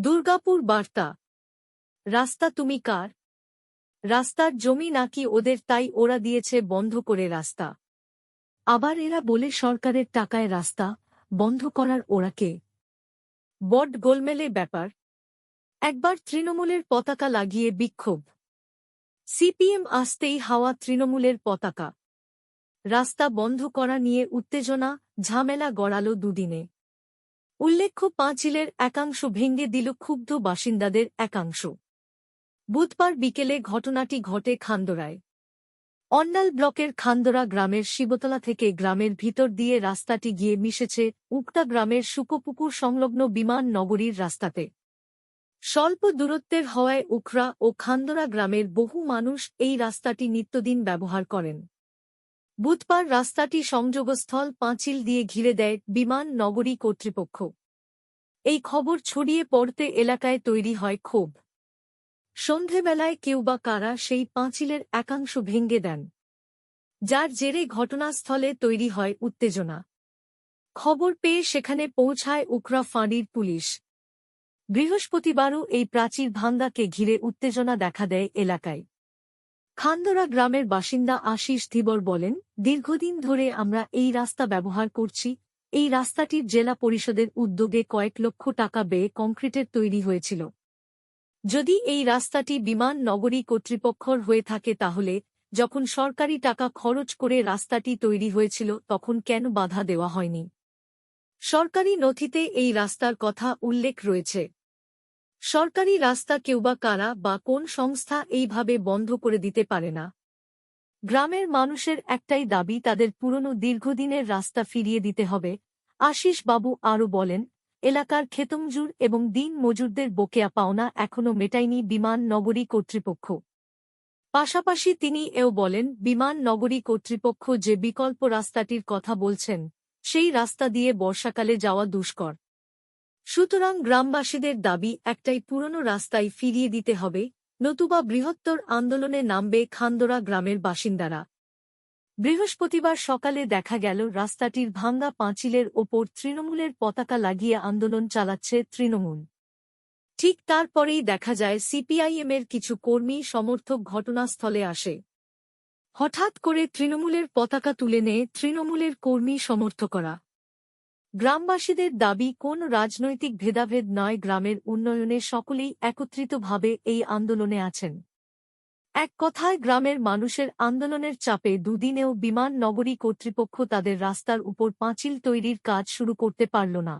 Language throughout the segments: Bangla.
দুর্গাপুর বার্তা। রাস্তা তুমি কার? রাস্তার জমি নাকি ওদের তাই ওরা দিয়েছে বন্ধ করে রাস্তা। আবার এরা বলে সরকারের টাকায় রাস্তা বন্ধ করার ওরা কে? বড গোলমেলে ব্যাপার। একবার তৃণমূলের পতাকা লাগিয়ে বিক্ষোভ। সিপিএম আসতেই হাওয়া তৃণমূলের পতাকা। রাস্তা বন্ধ করা নিয়ে উত্তেজনা, ঝামেলা গড়াল দুদিনে। উল্লেখ্য, পাঁচিলের একাংশ ভেঙে দিল ক্ষুব্ধ বাসিন্দাদের একাংশ। বুধবার বিকেলে ঘটনাটি ঘটে খান্দরায়। অন্নাল ব্লকের খান্দরা গ্রামের শিবতলা থেকে গ্রামের ভিতর দিয়ে রাস্তাটি গিয়ে মিশেছে উক্তা গ্রামের শুকোপুকুর সংলগ্ন বিমান নগরীর রাস্তাতে। স্বল্প দূরত্বের হওয়ায় উখরা ও খান্দরা গ্রামের বহু মানুষ এই রাস্তাটি নিত্যদিন ব্যবহার করেন। বুধবার রাস্তাটি সংযোগস্থল পাঁচিল দিয়ে ঘিরে দেয় বিমান নগরী কর্তৃপক্ষ। এই খবর ছড়িয়ে পড়তে এলাকায় তৈরি হয় ক্ষোভ। সন্ধেবেলায় কেউ বা কারা সেই পাঁচিলের একাংশ ভেঙ্গে দেন। যার জেরে ঘটনাস্থলে তৈরি হয় উত্তেজনা। খবর পেয়ে সেখানে পৌঁছায় উখরা ফাঁড়ির পুলিশ। বৃহস্পতিবারও এই প্রাচীর ভাঙ্গাকে ঘিরে উত্তেজনা দেখা দেয় এলাকায়। খান্দরা গ্রামের বাসিন্দা আশিস ধীবর বলেন, দীর্ঘদিন ধরে আমরা এই রাস্তা ব্যবহার করছি। এই রাস্তাটির জেলা পরিষদের উদ্যোগে কয়েক লক্ষ টাকা ব্যয়ে কংক্রিটের তৈরি হয়েছিল। যদি এই রাস্তাটি বিমান নগরী কর্তৃপক্ষর হয়ে থাকে তাহলে, যখন সরকারি টাকা খরচ করে রাস্তাটি তৈরি হয়েছিল, তখন কেন বাধা দেওয়া হয়নি? সরকারি নথিতে এই রাস্তার কথা উল্লেখ রয়েছে। সরকারি রাস্তা কেউ বা কারা বা কোন সংস্থা এইভাবে বন্ধ করে দিতে পারে না। গ্রামের মানুষের একটাই দাবি তাদের পুরনো দীর্ঘদিনের রাস্তা ফিরিয়ে দিতে হবে। আশিস বাবু আরও বলেন, এলাকার খেতমজুর এবং দিন মজুরদের বকেয়া পাওনা এখনও মেটায়নি বিমান নগরী কর্তৃপক্ষ। পাশাপাশি তিনি এও বলেন, বিমান নগরী কর্তৃপক্ষ যে বিকল্প রাস্তাটির কথা বলছেন, সেই রাস্তা দিয়ে বর্ষাকালে যাওয়া দুষ্কর। সুতরাং গ্রামবাসীদের দাবি একটাই, পুরনো রাস্তায় ফিরিয়ে দিতে হবে, নতুবা বৃহত্তর আন্দোলনে নামবে খান্দরা গ্রামের বাসিন্দারা। বৃহস্পতিবার সকালে দেখা গেল, রাস্তাটির ভাঙ্গা পাঁচিলের ওপর তৃণমূলের পতাকা লাগিয়ে আন্দোলন চালাচ্ছে তৃণমূল। ঠিক তারপরেই দেখা যায়, সিপিআইএমের কিছু কর্মী, সমর্থক ঘটনাস্থলে আসে। হঠাৎ করে তৃণমূলের পতাকা তুলে নেয় তৃণমূলের কর্মী সমর্থকরা। গ্রামবাসীদের দাবি, কোন রাজনৈতিক ভেদাভেদ নয়, গ্রামের উন্নয়নে সকলেই একত্রিতভাবে এই আন্দোলনে আছেন। এক কথায়, গ্রামের মানুষের আন্দোলনের চাপে দুদিনেও বিমান নগরী কর্তৃপক্ষ তাদের রাস্তার উপর পাঁচিল তৈরির কাজ শুরু করতে পারল না।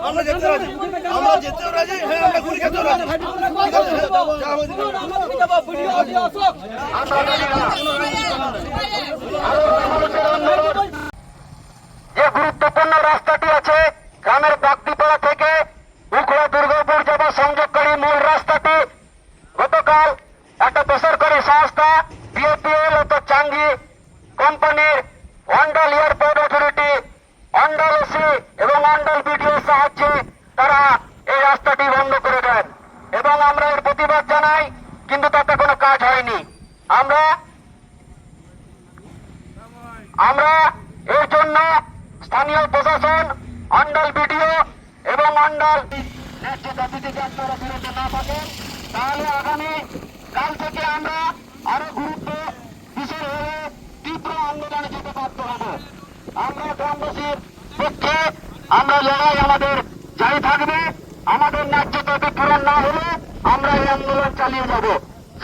আমরা আমরা ভিতরে হ্যাঁ গুরুত্বপূর্ণ রাস্তাটি সংস্থা, বিএপিএল অর্থাৎ চাঙ্গি কোম্পানির Andal airport authority, Andal AC এবং অন্ডাল বিডিওর সাহায্যে তারা এই রাস্তাটি বন্ধ করে দেন। এবং আমরা এর প্রতিবাদ জানাই, কিন্তু তাতে কোনো কাজ হয়নি। আমরা আমরা এর জন্য স্থানীয় প্রশাসন, অন্ডাল বিডিও এবং অন্ডাল ন্যায্য দাবি থেকে আপনারা বিরত না থাকেন, তাহলে আগামী কাল থেকে আমরা আরও গুরুত্ব কিশোর হয়ে তীব্র আন্দোলনে যেতে বাধ্য হব। আমরা গ্রামবাসীর পক্ষে, আমরা লড়াই আমাদের জারি থাকবে, আমাদের ন্যায্য দাবি পূরণ না হলে আমরা এই আন্দোলন চালিয়ে যাব।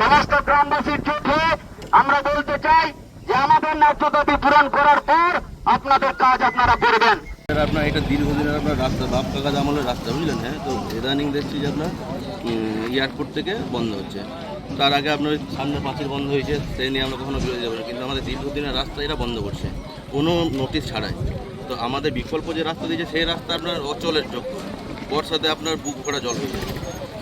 সমস্ত গ্রামবাসীর হয়ে আমরা বলতে চাই যে আমাদের ন্যায্য দাবি পূরণ করার পর আপনাদের কাজ আপনারা করবেন। আপনার এটা দীর্ঘদিনের আপনার রাস্তা বাপ কাকা আমলের রাস্তা, বুঝলেন? হ্যাঁ তো ইদানিং দেখছি যে আপনার এয়ারপোর্ট থেকে বন্ধ হচ্ছে। তার আগে আপনার সামনে পাঁচিল বন্ধ হয়েছে, সেই নিয়ে আমরা কখনো বিরোধী যাব না। কিন্তু আমাদের দীর্ঘদিনের রাস্তা এটা বন্ধ করছে, কোনো নোটিশ ছাড়াই। তো আমাদের বিকল্প যে রাস্তা দিয়েছে, সেই রাস্তা আপনার অচলের যোগ্য বর্ষাতে আপনার বুক ভরা জল হয়ে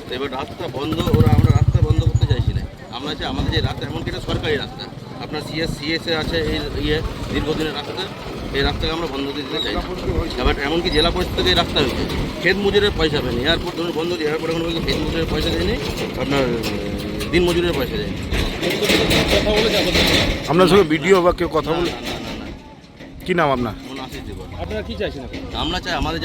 তো এবার রাস্তা বন্ধ, ওরা আমরা রাস্তা বন্ধ করতে চাইছি না। আমরা চাই আমাদের যে রাস্তা, এমনকি এটা সরকারি রাস্তা। আপনার সিএস সিএসএ আছে এই ইয়ে দীর্ঘদিনের রাস্তা। এই রাস্তাকে আমরা বন্ধ করে দিতে চাই এবার এমনকি জেলা পরিষদ থেকে এই রাস্তা হয়েছে। খেত মজুরের পয়সা পায়নি এয়ারপোর্ট ধরুন বন্ধ এয়ারপোর্ট এখন খেত মজুরের পয়সা দেয়নি। আপনার দিন মজুরের পয়সা দেয়। আপনার সঙ্গে ভিডিও বা কেউ কথা বলে কি নাম আপনারা? কি চাইছেন আমরা চাই আমাদের